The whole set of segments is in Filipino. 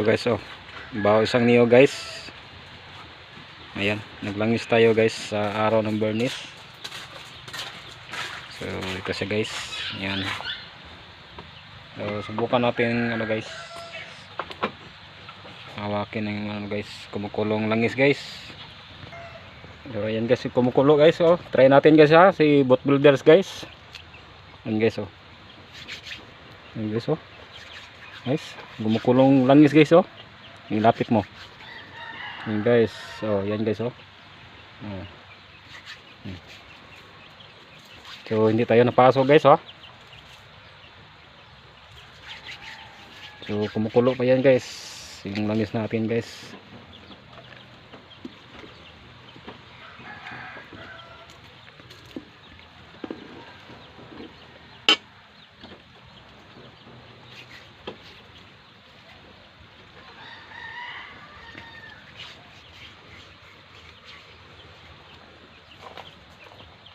Ito guys oh. Bawa isang niyo guys. Ayan, naglangis tayo guys sa araw ng Bernis. So ito siya guys. Ayan. So subukan natin ano guys. Hawakin ng ano guys, kumukulong langis guys. So ayan guys, kumukulo guys oh. Try natin guys ha, si Bot Builders guys. Ayan guys oh. Ayan guys oh. Guys, gumukulong langis guys oh. Ilapit mo. Yan guys. Oh, yan guys oh. Oh. So hindi tayo napasok guys oh. So kumukulo pa yan guys. Yung langis natin guys.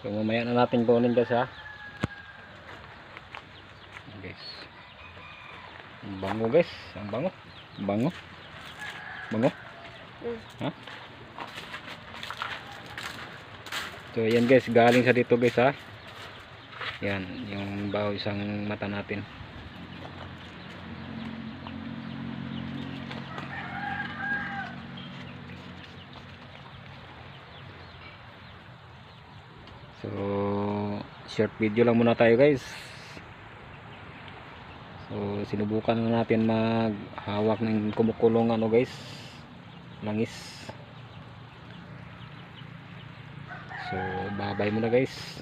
So mamaya na natin kunin guys ha. Guys. Ang bango guys, ang bango. Ang bango. Bango. Mm. Ha? So yan guys, galing sa dito guys ha. Yan, yung baho isang mata natin. So, short video lang muna tayo guys. So, sinubukan na natin maghawak ng kumukulong ano guys. Langis. So, bye-bye muna guys.